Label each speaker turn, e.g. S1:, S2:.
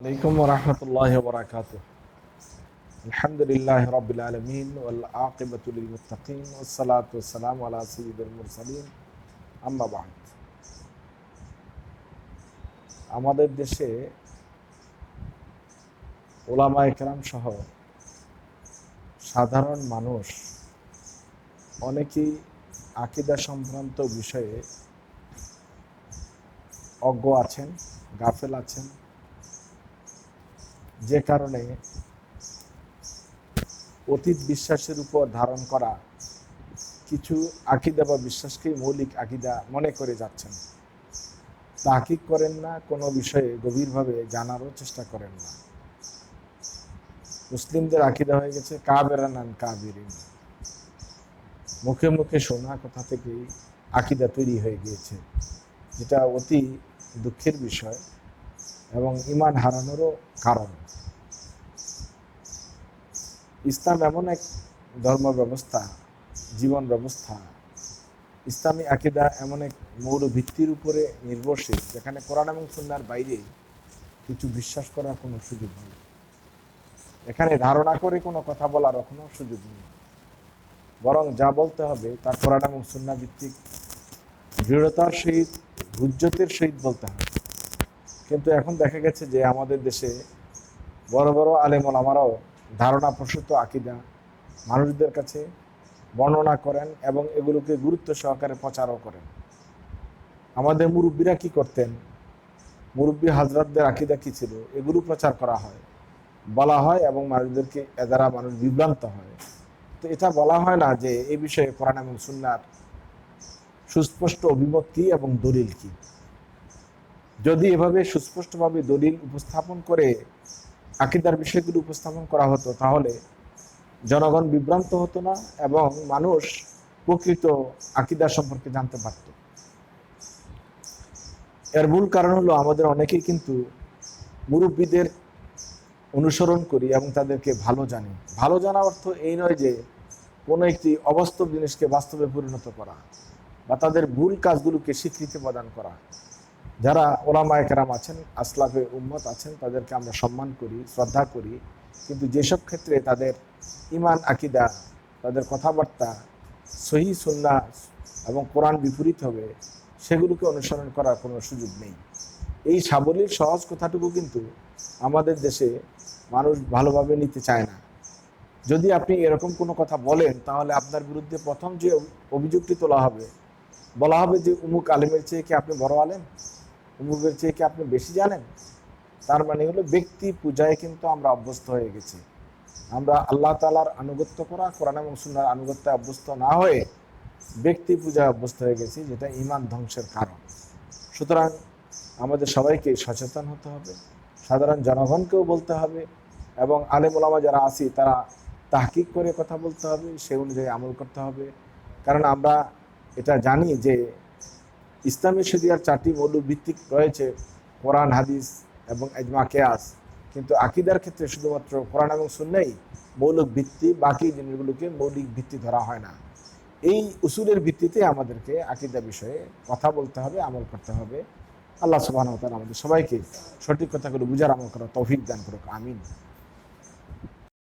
S1: عليكم ورحمة الله وبركاته الحمد لله رب العالمين والعاقبة للمتقين والصلاة والسلام على سيد المرسلين أما بعد আমাদের দেশে ওলামা একরাম সহ সাধারণ মানুষ অনেকেই আকিদা সংক্রান্ত বিষয়ে অজ্ঞ আছেন গাফেল আছেন যে কারণে অতীত বিশ্বাসের উপর ধারণ করা কিছু আকিদা বা বিশ্বাসকেই মৌলিক আকিদা মনে করে যাচ্ছেন। তাকিক করেন না, কোনো বিষয়ে গভীরভাবে জানারও চেষ্টা করেন না। মুসলিমদের আকিদা হয়ে গেছে কাবেরা নান কাবেরিন। মুখে মুখে শোনা কথা থেকেই আকিদা তৈরি হয়ে গিয়েছে, যেটা অতি দুঃখের বিষয়। এবং ইমান হারানোরও কারণ। ইসলাম এমন এক ধর্ম ব্যবস্থা জীবন ব্যবস্থা ইসলামী আকিদা এমন এক মৌল ভিত্তির উপরে নির্ভরশীল, যেখানে কোরআন এবং সুন্নার বাইরে কিছু বিশ্বাস করার কোনো সুযোগ নেই। এখানে ধারণা করে কোনো কথা বলার কোনো সুযোগ নেই। বরং যা বলতে হবে তা কোরআন এবং সুন্না ভিত্তিক দৃঢ়তার সহিত, হুজ্জতের সহিত বলতে হবে। কিন্তু এখন দেখা গেছে যে আমাদের দেশে বড় বড় আলেমল আমারাও ধারণা প্রসূত আকিদা মানুষদের কাছে বর্ণনা করেন এবং এগুলোকে গুরুত্ব সহকারে প্রচারও করেন। আমাদের মুরব্বীরা কি করতেন? মুরব্বী হাজরাতদের আকিদা কী ছিল? এগুলো প্রচার করা হয়। বলা হয় এবং মানুষদেরকে এ দ্বারা মানুষ বিভ্রান্ত হয়। তো এটা বলা হয় না যে এই বিষয়ে কোরআন এবং সুন্নার সুস্পষ্ট অভিমত কি এবং দলিল কি? যদি এভাবে সুস্পষ্টভাবে দলিল উপস্থাপন করে, আকিদার বিষয়গুলো উপস্থাপন করা হতো, তাহলে জনগণ বিভ্রান্ত হতো না এবং মানুষ প্রকৃত আকিদা সম্পর্কে জানতে পারত। এর মূল কারণ হলো আমাদের অনেকেই কিন্তু মুরব্বীদের অনুসরণ করি এবং তাদেরকে ভালো জানি। ভালো জানা অর্থ এই নয় যে কোনো একটি অবাস্তব জিনিসকে বাস্তবে পরিণত করা বা তাদের ভুল কাজগুলোকে স্বীকৃতি প্রদান করা। যারা ওলামা একরাম আছেন, আসলাফে উম্মত আছেন, তাদেরকে আমরা সম্মান করি, শ্রদ্ধা করি। কিন্তু যেসব ক্ষেত্রে তাদের ইমান আকিদা, তাদের কথাবার্তা সহি সুন্না এবং কোরআন বিপরীত হবে, সেগুলোকে অনুসরণ করার কোনো সুযোগ নেই। এই সাবলীল, সহজ কথাটুকু কিন্তু আমাদের দেশে মানুষ ভালোভাবে নিতে চায় না। যদি আপনি এরকম কোনো কথা বলেন, তাহলে আপনার বিরুদ্ধে প্রথম যে অভিযোগটি তোলা হবে, বলা হবে যে, উমুক আলেমের চেয়ে কি আপনি বড় আলেম? উমুকের চেয়ে কি আপনি বেশি জানেন? তার মানে হলো ব্যক্তি পূজায় কিন্তু আমরা অভ্যস্ত হয়ে গেছি। আমরা আল্লাহ তালার আনুগত্য করা, কোরআন এবং সুন্নার আনুগত্যে অভ্যস্ত না হয়ে ব্যক্তি পূজায় অভ্যস্ত হয়ে গেছি, যেটা ইমান ধ্বংসের কারণ। সুতরাং আমাদের সবাইকে সচেতন হতে হবে, সাধারণ জনগণকেও বলতে হবে এবং আলেম ওলামা যারা আছি, তারা তাহকিক করে কথা বলতে হবে, সে অনুযায়ী আমল করতে হবে। কারণ আমরা এটা জানি যে ইসলামী শরিয়ার চারটি মৌলিক ভিত্তিক রয়েছে, কোরআন, হাদিস এবং এজমা কেয়াস। কিন্তু আকিদার ক্ষেত্রে শুধুমাত্র কোরআন এবং সুন্নাই মৌলিক ভিত্তি, বাকি জিনিসগুলোকে মৌলিক ভিত্তি ধরা হয় না। এই উসুলের ভিত্তিতে আমাদেরকে আকিদা বিষয়ে কথা বলতে হবে, আমল করতে হবে। আল্লাহ সুবাহ আমাদের সবাইকে সঠিক কথাগুলো বুঝার আমল করা তৌফিক দান করুক, আমিন।